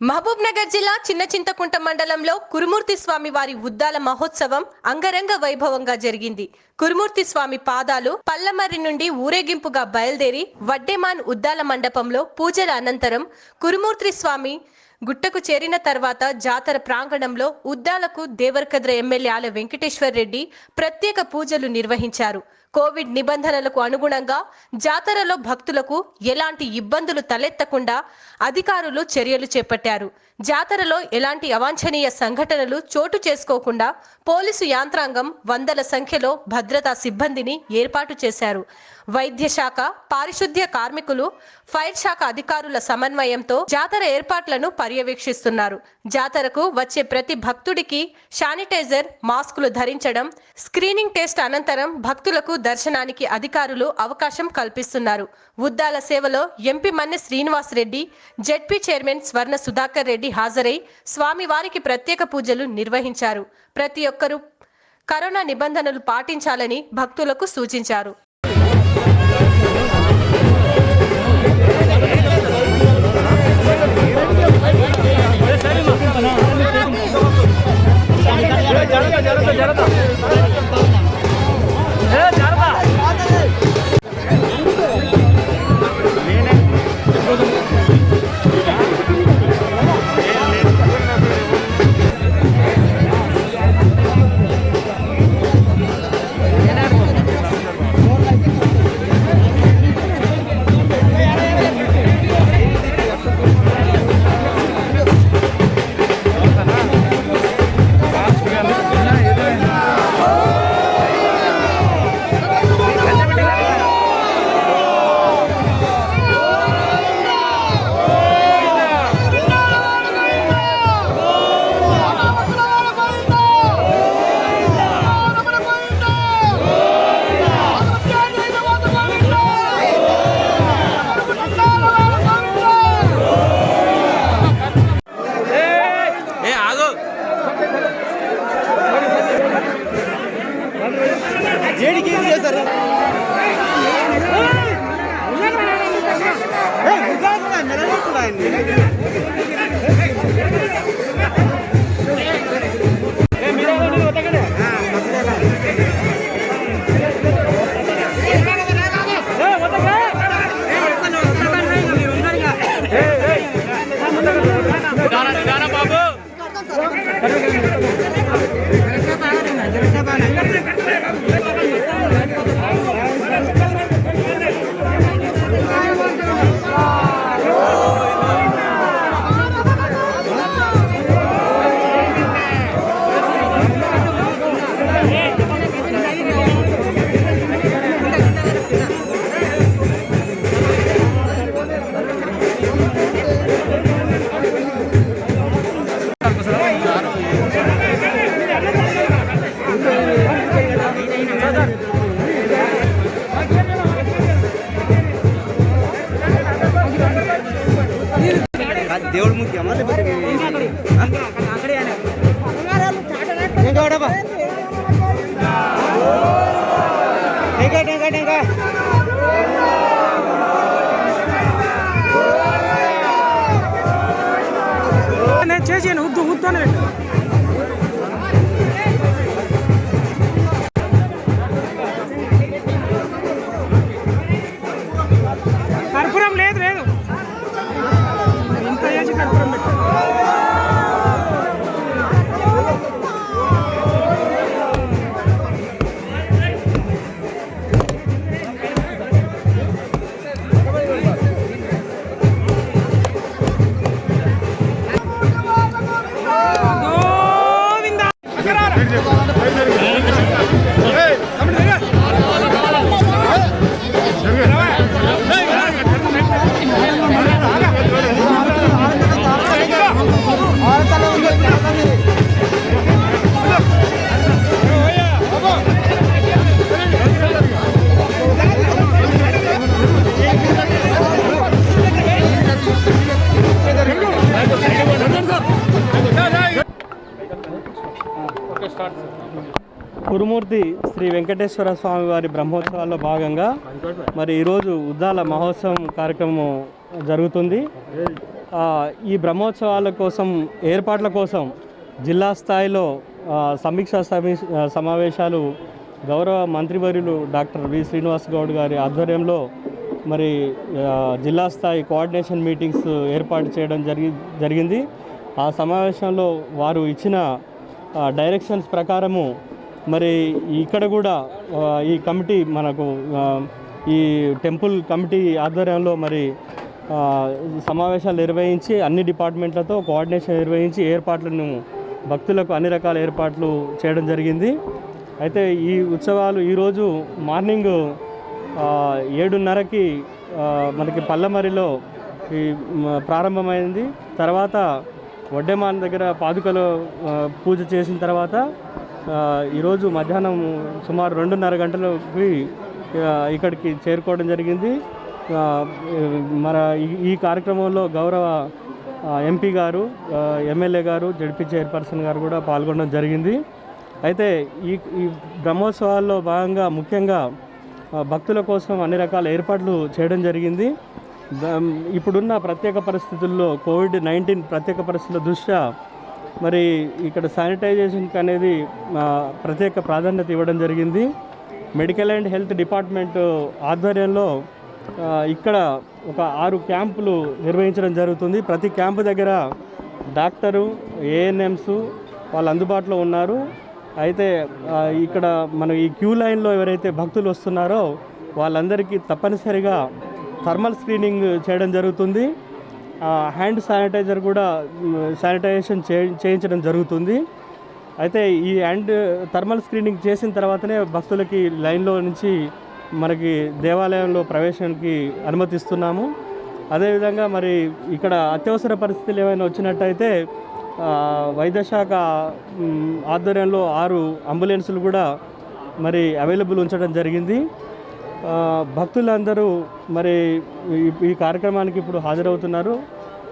మహబూబ్ నగర్ జిల్లా చిన్న చింతకుంట మండలంలో కురుమూర్తి స్వామి వారి ఉద్దాల మహోత్సవం అంగరంగ వైభవంగా జరిగింది. కురుమూర్తి స్వామి పాదాలు పల్లమర్రి నుండి ఊరేగింపుగా బయలుదేరి వడ్డేమాన్ ఉద్దాల మండపంలో పూజల అనంతరం కురుమూర్తి స్వామి గుట్టకు చేరిన తర్వాత జాతర ప్రాంగణంలో ఉద్దాలకు దేవరకద్ర ఎమ్మెల్యే ఆల వెంకటేశ్వర్ రెడ్డి ప్రత్యేక పూజలు నిర్వహించారు. కోవిడ్ నిబంధనలకు అనుగుణంగా జాతరలో భక్తులకు ఎలాంటి ఇబ్బందులు తలెత్తకుండా అధికారులు చర్యలు చేపట్టారు. జాతరలో ఎలాంటి అవాంఛనీయ సంఘటనలు చోటు చేసుకోకుండా పోలీసు యాంత్రాంగం వందల సంఖ్యలో భద్రతా సిబ్బందిని ఏర్పాటు చేశారు. వైద్య శాఖ పారిశుద్ధ్య కార్మికులు ఫైర్ శాఖ అధికారుల సమన్వయంతో జాతర ఏర్పాట్లను పర్యవేక్షిస్తున్నారు. జాతరకు వచ్చే ప్రతి భక్తుడికి శానిటైజర్ మాస్కులు ధరించడం స్క్రీనింగ్ టెస్ట్ అనంతరం భక్తులకు దర్శనానికి అధికారులు అవకాశం కల్పిస్తున్నారు. ఉద్దాల సేవలో MP Manne Srinivas Reddy ZP chairman Swarna Sudhakar Reddy హాజరై స్వామివారికి ప్రత్యేక పూజలు నిర్వహించారు. ప్రతి ఒక్కరూ కరోనా నిబంధనలు పాటించాలని భక్తులకు సూచించారు. దేవుడు ముఖ్యమా లేకపోతే ఇంకా వాడబ్బా. ఇంకా ఇంకా ఇంకా నేను చేసాను ఉద్దు అని పెట్టు కురుమూర్తి శ్రీ వెంకటేశ్వర స్వామి వారి బ్రహ్మోత్సవాల్లో భాగంగా మరి ఈరోజు ఉద్దాల మహోత్సవం కార్యక్రమం జరుగుతుంది. ఈ బ్రహ్మోత్సవాల కోసం ఏర్పాట్ల కోసం జిల్లా స్థాయిలో సమీక్షా సమావేశాలు గౌరవ మంత్రివర్యులు డాక్టర్ వి శ్రీనివాస్ గౌడ్ గారి ఆధ్వర్యంలో మరి జిల్లా స్థాయి కోఆర్డినేషన్ మీటింగ్స్ ఏర్పాటు చేయడం జరిగి జరిగింది. ఆ సమావేశంలో వారు ఇచ్చిన డైరెక్షన్స్ ప్రకారము మరి ఇక్కడ కూడా ఈ కమిటీ మనకు ఈ టెంపుల్ కమిటీ ఆధ్వర్యంలో మరి సమావేశాలు నిర్వహించి అన్ని డిపార్ట్మెంట్లతో కోఆర్డినేషన్ నిర్వహించి ఏర్పాట్లను భక్తులకు అన్ని రకాల ఏర్పాట్లు చేయడం జరిగింది. అయితే ఈ ఉత్సవాలు ఈరోజు మార్నింగ్ ఏడున్నరకి మనకి పల్లమరిలో ఈ ప్రారంభమైంది. తర్వాత వడ్డెమాన్ దగ్గర పాదుకలో పూజ చేసిన తర్వాత ఈరోజు మధ్యాహ్నం సుమారు రెండున్నర గంటలకి ఇక్కడికి చేరుకోవడం జరిగింది. మన ఈ- కార్యక్రమంలో గౌరవ ఎంపీ గారు ఎమ్మెల్యే గారు జడ్పీ చైర్పర్సన్ గారు కూడా పాల్గొనడం జరిగింది. అయితే ఈ ఈ బ్రహ్మోత్సవాల్లో భాగంగా ముఖ్యంగా భక్తుల కోసం అన్ని రకాల ఏర్పాట్లు చేయడం జరిగింది. ఇప్పుడున్న ప్రత్యేక పరిస్థితుల్లో కోవిడ్ నైన్టీన్ ప్రత్యేక పరిస్థితుల దృష్ట్యా మరి ఇక్కడ శానిటైజేషన్కి అనేది ప్రత్యేక ప్రాధాన్యత ఇవ్వడం జరిగింది. మెడికల్ అండ్ హెల్త్ డిపార్ట్మెంట్ ఆధ్వర్యంలో ఇక్కడ ఒక ఆరు క్యాంపులు నిర్వహించడం జరుగుతుంది. ప్రతి క్యాంపు దగ్గర డాక్టరు ఏఎన్ఎంస్ వాళ్ళు అందుబాటులో ఉన్నారు. అయితే ఇక్కడ మన ఈ క్యూ లైన్లో ఎవరైతే భక్తులు వస్తున్నారో వాళ్ళందరికీ తప్పనిసరిగా థర్మల్ స్క్రీనింగ్ చేయడం జరుగుతుంది. హ్యాండ్ శానిటైజర్ కూడా శానిటైజేషన్ చేయించడం జరుగుతుంది. అయితే ఈ హ్యాండ్ థర్మల్ స్క్రీనింగ్ చేసిన తర్వాతనే భక్తులకి లైన్లో నుంచి మనకి దేవాలయంలో ప్రవేశానికి అనుమతిస్తున్నాము. అదేవిధంగా మరి ఇక్కడ అత్యవసర పరిస్థితులు ఏమైనా వచ్చినట్టయితే వైద్యశాఖ ఆధ్వర్యంలో ఆరు అంబులెన్సులు కూడా మరి అవైలబుల్ ఉంచడం జరిగింది. భక్తులందరూ మరి ఈ- కార్యక్రమానికి ఇప్పుడు హాజరవుతున్నారు.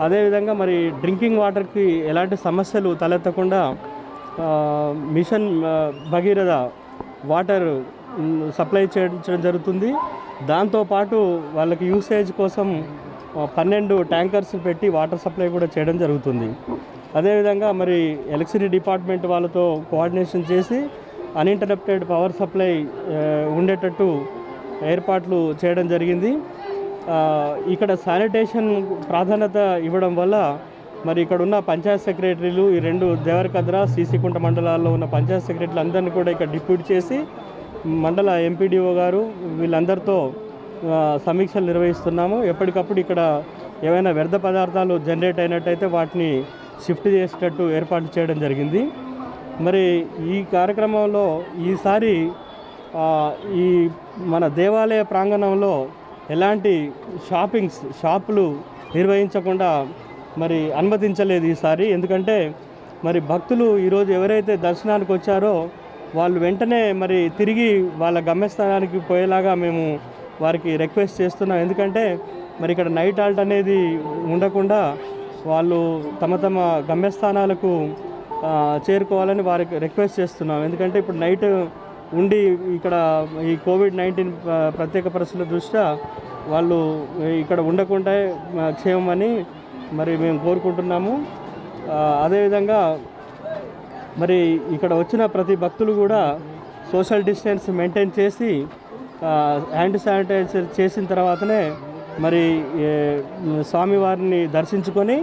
అదేవిధంగా మరి డ్రింకింగ్ వాటర్కి ఎలాంటి సమస్యలు తలెత్తకుండా మిషన్ భగీరథ వాటర్ సప్లై చేయించడం జరుగుతుంది. దాంతోపాటు వాళ్ళకి యూసేజ్ కోసం పన్నెండు ట్యాంకర్స్ పెట్టి వాటర్ సప్లై కూడా చేయడం జరుగుతుంది. అదేవిధంగా మరి ఎలక్ట్రిసిటీ డిపార్ట్మెంట్ వాళ్ళతో కోఆర్డినేషన్ చేసి అన్ఇంటరప్టెడ్ పవర్ సప్లై ఉండేటట్టు ఏర్పాట్లు చేయడం జరిగింది. ఇక్కడ శానిటేషన్ ప్రాధాన్యత ఇవ్వడం వల్ల మరి ఇక్కడ ఉన్న పంచాయత్ సెక్రటరీలు ఈ రెండు దేవరకద్ర సీసీకుంట మండలాల్లో ఉన్న పంచాయత్ సెక్రటరీలు అందరినీ కూడా ఇక్కడ డిప్యూట్ చేసి మండల ఎంపీడీఓ గారు వీళ్ళందరితో సమీక్షలు నిర్వహిస్తున్నాము. ఎప్పటికప్పుడు ఇక్కడ ఏవైనా వ్యర్థ పదార్థాలు జనరేట్ అయినట్టయితే వాటిని షిఫ్ట్ చేసేటట్టు ఏర్పాటు చేయడం జరిగింది. మరి ఈ కార్యక్రమంలో ఈసారి ఈ మన దేవాలయ ప్రాంగణంలో ఎలాంటి షాపింగ్స్ షాపులు నిర్వహించకుండా మరి అనుమతించలేదు ఈసారి. ఎందుకంటే మరి భక్తులు ఈరోజు ఎవరైతే దర్శనానికి వచ్చారో వాళ్ళు వెంటనే మరి తిరిగి వాళ్ళ గమ్యస్థానానికి పోయేలాగా మేము వారికి రిక్వెస్ట్ చేస్తున్నాం. ఎందుకంటే మరి ఇక్కడ నైట్ హాల్ట్ అనేది ఉండకుండా వాళ్ళు తమ తమ గమ్యస్థానాలకు చేరుకోవాలని వారికి రిక్వెస్ట్ చేస్తున్నాం. ఎందుకంటే ఇప్పుడు నైట్ ఉండి ఇక్కడ ఈ కోవిడ్ నైన్టీన్ ప్రత్యేక పరిస్థితుల దృష్ట్యా వాళ్ళు ఇక్కడ ఉండకుండా క్షేమమని మరి మేము కోరుకుంటున్నాము. అదేవిధంగా మరి ఇక్కడ వచ్చిన ప్రతి భక్తులు కూడా సోషల్ డిస్టెన్స్ మెయింటైన్ చేసి హ్యాండ్ శానిటైజర్ చేసిన తర్వాతనే మరి స్వామివారిని దర్శించుకొని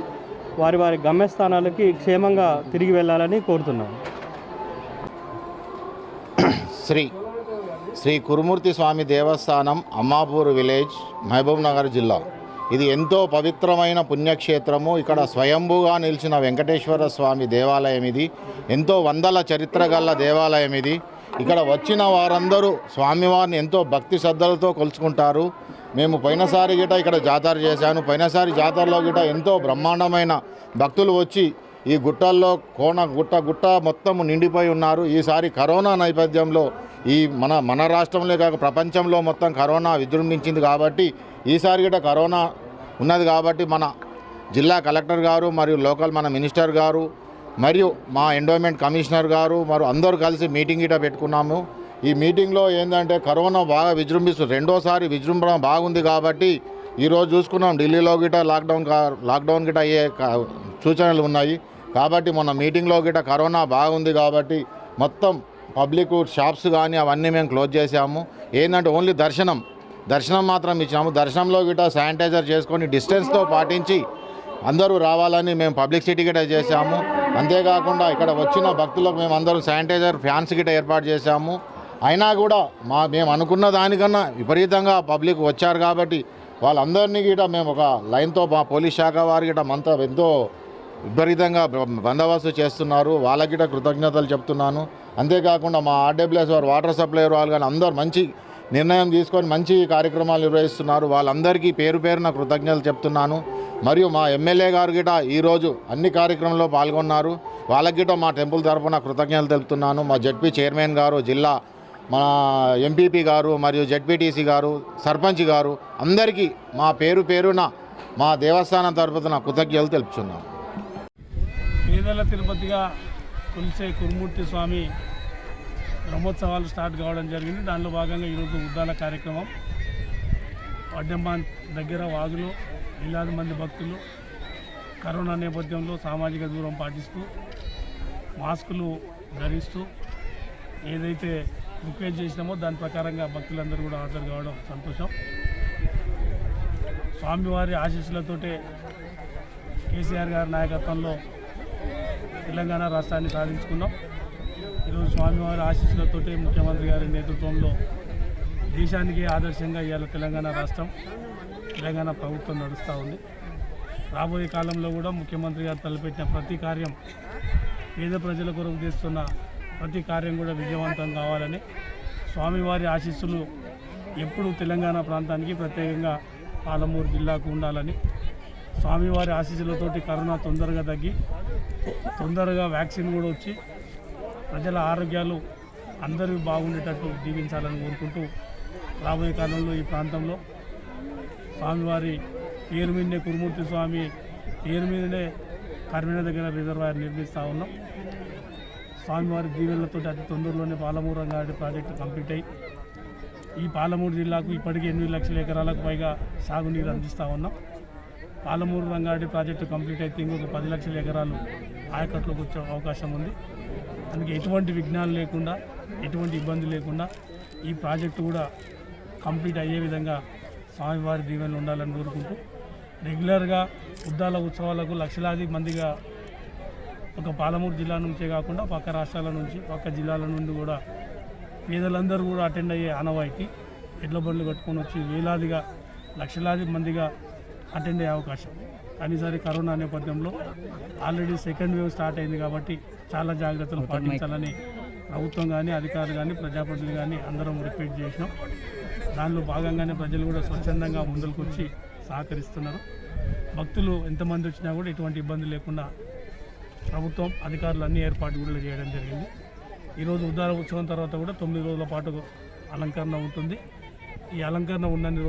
వారి వారి గమ్యస్థానాలకి క్షేమంగా తిరిగి వెళ్ళాలని కోరుతున్నాం శ్రీ శ్రీ కురుమూర్తి స్వామి దేవస్థానం అమ్మాపూర్ విలేజ్ మహబూబ్ నగర్ జిల్లా. ఇది ఎంతో పవిత్రమైన పుణ్యక్షేత్రము. ఇక్కడ స్వయంభూగా నిలిచిన వెంకటేశ్వర స్వామి దేవాలయం ఇది. ఎంతో వందల చరిత్ర గల దేవాలయం ఇది. ఇక్కడ వచ్చిన వారందరూ స్వామివారిని ఎంతో భక్తి శ్రద్ధలతో కొలుచుకుంటారు. మేము పోయినసారి గిట ఇక్కడ జాతర చేశాను. పోయినసారి జాతరలో గిట ఎంతో బ్రహ్మాండమైన భక్తులు వచ్చి ఈ గుట్టల్లో కోన గుట్ట గుట్ట మొత్తం నిండిపోయి ఉన్నారు. ఈసారి కరోనా నేపథ్యంలో ఈ మన మన రాష్ట్రంలో కాక ప్రపంచంలో మొత్తం కరోనా విజృంభించింది కాబట్టి ఈసారి కూడా కరోనా ఉన్నది కాబట్టి మన జిల్లా కలెక్టర్ గారు మరియు లోకల్ మన మినిస్టర్ గారు మరియు మా ఎండోమెంట్ కమిషనర్ గారు మరియు అందరూ కలిసి మీటింగ్ ఇట పెట్టుకున్నాము. ఈ మీటింగ్లో ఏంటంటే కరోనా బాగా విజృంభిస్తుంది రెండోసారి విజృంభణ బాగుంది కాబట్టి ఈరోజు చూసుకున్నాం ఢిల్లీలో గిట లాక్డౌన్ కా లాక్డౌన్ గిట అయ్యే సూచనలు ఉన్నాయి. కాబట్టి మొన్న మీటింగ్లో గిట కరోనా బాగుంది కాబట్టి మొత్తం పబ్లిక్ షాప్స్ కానీ అవన్నీ మేము క్లోజ్ చేసాము ఏంటంటే ఓన్లీ దర్శనం. దర్శనం మాత్రం ఇచ్చాము దర్శనంలో గిట శానిటైజర్ చేసుకొని డిస్టెన్స్తో పాటించి అందరూ రావాలని మేము పబ్లిక్ సిటీ గిట చేశాము. అంతేకాకుండా ఇక్కడ వచ్చిన భక్తులకు మేము అందరూ శానిటైజర్ ఫ్యాన్స్ గిట ఏర్పాటు చేశాము. అయినా కూడా మా మేము అనుకున్న దానికన్నా విపరీతంగా పబ్లిక్ వచ్చారు కాబట్టి వాళ్ళందరినీ గిట మేము ఒక లైన్తో మా పోలీస్ శాఖ వారి గిట మంతా ఎంతో విపరీతంగా బ- బందోబస్తు చేస్తున్నారు. వాళ్ళకి కృతజ్ఞతలు చెప్తున్నాను. అంతేకాకుండా మా ఆర్డబ్ల్యూఎస్ వారు వాటర్ సప్లై వాళ్ళు కానీ అందరూ మంచి నిర్ణయం తీసుకొని మంచి కార్యక్రమాలు నిర్వహిస్తున్నారు. వాళ్ళందరికీ పేరు పేరున కృతజ్ఞతలు చెప్తున్నాను. మరియు మా ఎమ్మెల్యే గారు గిట ఈరోజు అన్ని కార్యక్రమంలో పాల్గొన్నారు. వాళ్ళకి గిట మా టెంపుల్ తరఫున కృతజ్ఞతలు తెలుపుతున్నాను. మా జడ్పీ చైర్మన్ గారు జిల్లా మన ఎంపీపీ గారు మరియు జడ్పీటీసీ గారు సర్పంచ్ గారు అందరికీ మా పేరు పేరున మా దేవస్థానం తరపున కృతజ్ఞతలు తెలుపుతున్నాను. పేదల తిరుపతిగా కొలిసే కురుమూర్తి స్వామి బ్రహ్మోత్సవాలు స్టార్ట్ కావడం జరిగింది. దానిలో భాగంగా ఈరోజు ఉద్దాల కార్యక్రమం. వడ్డెంబాన్ దగ్గర వాగులు వేలాది మంది భక్తులు కరోనా నేపథ్యంలో సామాజిక దూరం పాటిస్తూ మాస్కులు ధరిస్తూ ఏదైతే రిక్వెస్ట్ చేసినామో దాని ప్రకారంగా భక్తులందరూ కూడా హాజరు కావడం సంతోషం. స్వామివారి ఆశీస్సులతోటే కేసీఆర్ గారి నాయకత్వంలో తెలంగాణ రాష్ట్రాన్ని సాధించుకున్నాం. ఈరోజు స్వామివారి ఆశీస్సులతోటి ముఖ్యమంత్రి గారి నేతృత్వంలో దేశానికి ఆదర్శంగా ఇవాళ తెలంగాణ రాష్ట్రం. తెలంగాణ ప్రభుత్వం నడుస్తూ ఉంది. రాబోయే కాలంలో కూడా ముఖ్యమంత్రి గారు తలపెట్టిన ప్రతి కార్యం పేద ప్రజల కొరకు చేస్తున్న ప్రతి కార్యం కూడా విజయవంతం కావాలని స్వామివారి ఆశీస్సులు ఎప్పుడు తెలంగాణ ప్రాంతానికి ప్రత్యేకంగా పాలమూరు జిల్లాకు ఉండాలని స్వామివారి ఆశీస్సులతోటి కరోనా తొందరగా తగ్గి తొందరగా వ్యాక్సిన్ కూడా వచ్చి ప్రజల ఆరోగ్యాలు అందరూ బాగుండేటట్టు దీవించాలని కోరుకుంటూ రాబోయే కాలంలో ఈ ప్రాంతంలో స్వామివారి పేరు మీదనే కురుమూర్తి స్వామి పేరు మీదనే కర్మిన దగ్గర రిజర్వాయర్ నిర్మిస్తూ ఉన్నాం. స్వామివారి దీవెనలతో అతి తొందరలోనే పాలమూరు రంగారెడ్డి ప్రాజెక్టు కంప్లీట్ అయ్యి ఈ పాలమూరు జిల్లాకు ఇప్పటికే ఎనిమిది లక్షల ఎకరాలకు పైగా సాగునీరు అందిస్తూ ఉన్నాం. పాలమూరు రంగారెడ్డి ప్రాజెక్టు కంప్లీట్ అయితే ఇంకొక పది లక్షల ఎకరాలు ఆయకట్లోకి వచ్చే అవకాశం ఉంది. దానికి ఎటువంటి విఘ్నాలు లేకుండా ఎటువంటి ఇబ్బంది లేకుండా ఈ ప్రాజెక్టు కూడా కంప్లీట్ అయ్యే విధంగా స్వామివారి దీవెనలు ఉండాలని కోరుకుంటూ రెగ్యులర్గా ఉద్దాల ఉత్సవాలకు లక్షలాది మందిగా ఒక పాలమూరు జిల్లా నుంచే కాకుండా పక్క రాష్ట్రాల నుంచి పక్క జిల్లాల నుండి కూడా పేదలందరూ కూడా అటెండ్ అయ్యే ఆనవాయితీ ఎడ్ల బండ్లు కట్టుకొని వచ్చి వేలాదిగా లక్షలాది మందిగా అటెండ్ అయ్యే అవకాశం. కానీ ఈసారి కరోనా నేపథ్యంలో ఆల్రెడీ సెకండ్ వేవ్ స్టార్ట్ అయింది కాబట్టి చాలా జాగ్రత్తలు పాటించాలని ప్రభుత్వం కానీ అధికారులు కానీ ప్రజాప్రతినిధులు కానీ అందరం రిక్వెస్ట్ చేసినాం. దానిలో భాగంగానే ప్రజలు కూడా స్వచ్ఛందంగా ముందరకు వచ్చి సహకరిస్తున్నారు. భక్తులు ఎంతమంది వచ్చినా కూడా ఎటువంటి ఇబ్బంది లేకుండా ప్రభుత్వం అధికారులు అన్ని ఏర్పాట్లు కూడా చేయడం జరిగింది. ఈరోజు ఉద్దార ఉత్సవం తర్వాత కూడా తొమ్మిది రోజుల పాటు అలంకరణ ఉంటుంది. ఈ అలంకరణ రోజులు